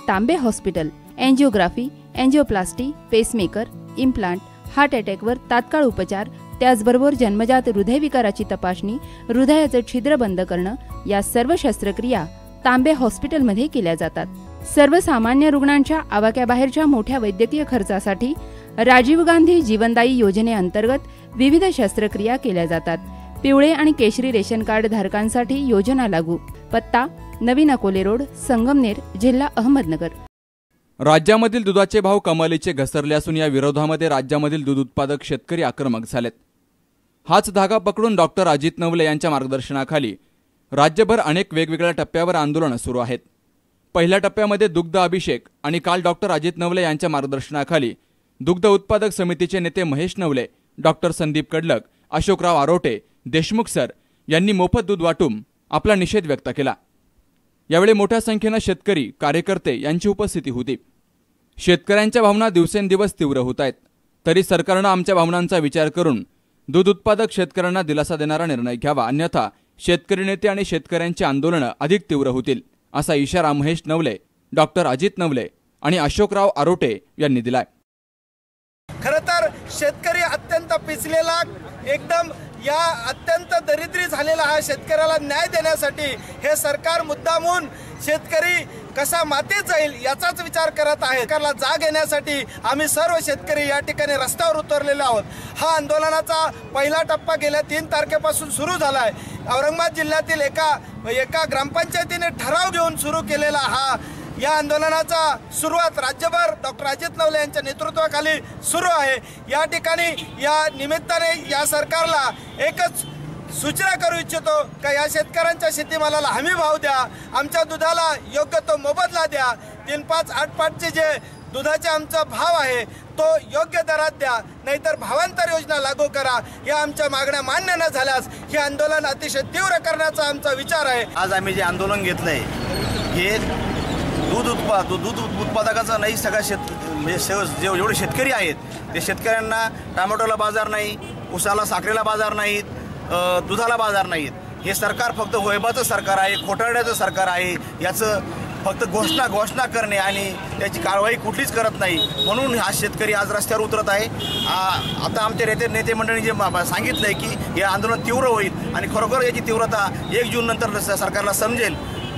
Tambe hospital angiography angioplasty pacemaker implant heart अटॅकवर तात्काळ उपचार त्याचबरोबर जन्मजात हृदयविकाराची तपासणी हृदयाचं छिद्र बंद करणं या सर्व शस्त्रक्रिया तांबे हॉस्पिटलमध्ये केल्या जातात. सर्वसामान्य रुग्णांच्या आवाक्याबाहेरच्या मोठ्या वैद्यकीय खर्चासाठी राजीव गांधी जीवनदायी योजनेअंतर्गत विविध शस्त्रक्रिया केल्या जातात. पिवळे आणि केशरी रेशन कार्ड धारकांसाठी योजना लागू. पत्ता नवीन अकोले रोड संगमनेर जिल्हा अहमदनगर. राज्यामधील दुधाचे भाव कमालीचे घसरले असून या विरोधामध्ये राज्यामधील दूध उत्पादक शेतकरी आक्रमक झालेत. हाच धागा पकडून डॉक्टर अजित नवले यांच्या मार्गदर्शनाखाली राज्यभर अनेक वेगवेगळ्या टप्प्यावर आंदोलनं सुरू आहेत. पहिल्या टप्प्यामध्ये दुग्ध अभिषेक आणि काल डॉक्टर अजित नवले यांच्या मार्गदर्शनाखाली दुग्ध उत्पादक समितीचे नेते महेश नवले डॉक्टर संदीप कडलक अशोकराव आरोटे देशमुख सर यांनी मोफत दूध वाटून आपला निषेध व्यक्त केला. यावेळी मोठ्या संख्येनं शेतकरी कार्यकर्ते यांची उपस्थिती होती. शेतकऱ्यांच्या भावना दिवसेंदिवस तीव्र होत आहेत. तरी सरकारनं आमच्या भावनांचा विचार करून दूध उत्पादक शेतकऱ्यांना दिलासा देणारा निर्णय घ्यावा अन्यथा शेतकरी नेते आणि शेतकऱ्यांची आंदोलनं अधिक तीव्र होतील असा इशारा महेश नवले डॉक्टर अजित नवले आणि अशोकराव आरोटे यांनी दिलाय. खर तर शेतकरी अत्यंत पिचलेला एकदम या अत्यंत झालेला हा शेतकऱ्याला न्याय देण्यासाठी. हे सरकार मुद्दामून शेतकरी कसा मातीत जाईल याचाच विचार करत आहे. सरकारला जाग येण्यासाठी आम्ही सर्व शेतकरी या ठिकाणी रस्त्यावर उतरलेले आहोत. हा आंदोलनाचा पहिला टप्पा गेल्या तीन तारखेपासून सुरू झाला आहे औरंगाबाद जिल्ह्यातील एका एका ग्रामपंचायतीने ठराव घेऊन सुरू केलेला हा या आंदोलनाचा सुरुवात राज्यभर डॉक्टर अजित नवले यांच्या नेतृत्वाखाली सुरू आहे. या ठिकाणी या निमित्ताने या सरकारला एकच सूचना करू इच्छितो का या शेतकऱ्यांच्या शेतीमालाला हमी भाव द्या आमच्या दुधाला योग्य तो मोबदला द्या. तीन पाच आठ पाचचे जे दुधाचे आमचा भाव आहे तो योग्य दरात द्या. नाहीतर भावांतर योजना लागू करा. या आमच्या मागण्या मान्य न झाल्यास हे आंदोलन अतिशय तीव्र करण्याचा आमचा विचार आहे. आज आम्ही जे आंदोलन घेतलंय हे दूध उत्पाद दूध उत्पादकाचं नाही सगळ्या शेत म्हणजे जे एवढे शेतकरी आहेत ते शेतकऱ्यांना टोमॅटोला बाजार नाही उसाला साखरेला बाजार नाहीत दुधाला बाजार नाहीत. हे सरकार फक्त वैबाचं सरकार आहे खोटारड्याचं सरकार आहे याचं फक्त घोषणा घोषणा करणे आणि त्याची कारवाई कुठलीच करत नाही. म्हणून हा शेतकरी आज रस्त्यावर उतरत आहे. आता आमच्या नेते नेते मंडळी जे सांगितलं आहे की हे आंदोलन तीव्र होईल आणि खरोखर याची तीव्रता एक जून नंतर सरकारला समजेल.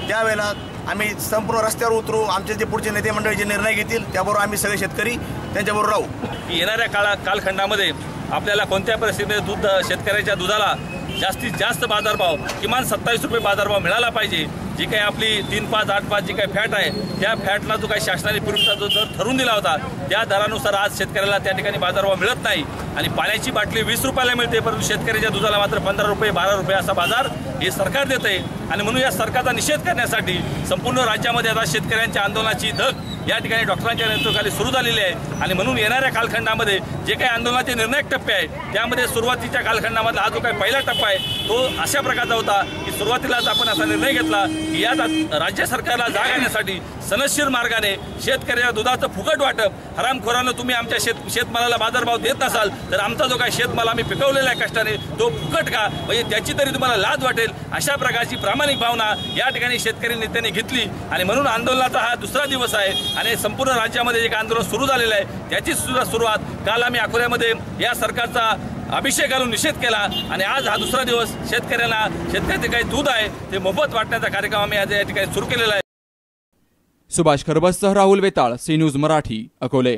त्यावेळेला आम्ही संपूर्ण रस्त्यावर उतरू आमचे जे पुढचे नेते मंडळी जे निर्णय घेतील त्याबरोबर आम्ही सगळे शेतकरी त्यांच्याबरोबर राहू. येणाऱ्या काळा कालखंडामध्ये आपल्याला कोणत्या परिस्थितीमध्ये दूध शेतकऱ्याच्या दुधाला जास्तीत जास्त बाजारभाव किमान सत्तावीस रुपये बाजारभाव मिळाला पाहिजे जी काही आपली तीन पाच आठ पाच जी काही फॅट आहे त्या फॅटला जो काही शासनाने पूर्वीचा जो दर ठरवून दिला होता त्या दरानुसार आज शेतकऱ्याला त्या ठिकाणी बाजारभाव मिळत नाही. आणि पाण्याची बाटली वीस रुपयाला मिळते परंतु शेतकऱ्याच्या दुधाला मात्र पंधरा रुपये बारा रुपये असा बाजार हे सरकार देते आहे आणि म्हणून या सरकारचा निषेध करण्यासाठी संपूर्ण राज्यामध्ये आता शेतकऱ्यांच्या आंदोलनाची धग या ठिकाणी डॉक्टरांच्या नेतृत्वाखाली सुरू झालेली आहे. आणि म्हणून येणाऱ्या कालखंडामध्ये जे काही आंदोलनाचे निर्णायक टप्पे आहे त्यामध्ये सुरुवातीच्या कालखंडामधला हा जो काही पहिला टप्पा आहे तो अशा प्रकारचा होता की सुरुवातीलाच आपण असा निर्णय घेतला या राज्य सरकारला जाग आणण्यासाठी सनशीर मार्गाने शेतकऱ्याच्या दुधाचं फुकट वाटप हरामखोरानं तुम्ही आमच्या शेत शेतमालाला बाजारभाव देत नसाल तर आमचा जो काही शेतमाल आम्ही पिकवलेला आहे कष्टाने तो फुकट का? म्हणजे त्याची तरी तुम्हाला लाज वाटेल. अशा प्रकारची प्रामाणिक भावना या ठिकाणी शेतकरी नेत्यांनी घेतली. आणि म्हणून आंदोलनाचा हा दुसरा दिवस आहे. आणि संपूर्ण राज्यामध्ये जे आंदोलन सुरू झालेलं आहे. त्याची सुद्धा सुरुवात काल आम्ही अकोल्यामध्ये या सरकारचा अभिषेक घालून निषेध केला आणि आज हा दुसरा दिवस शेतकऱ्यांना शेतकऱ्याचे काही दूध आहे ते मोफत वाटण्याचा कार्यक्रम आम्ही आज या ठिकाणी सुरू केलेला आहे. सुभाष खरबससह राहुल वेताळ सी न्यूज मराठी अकोले.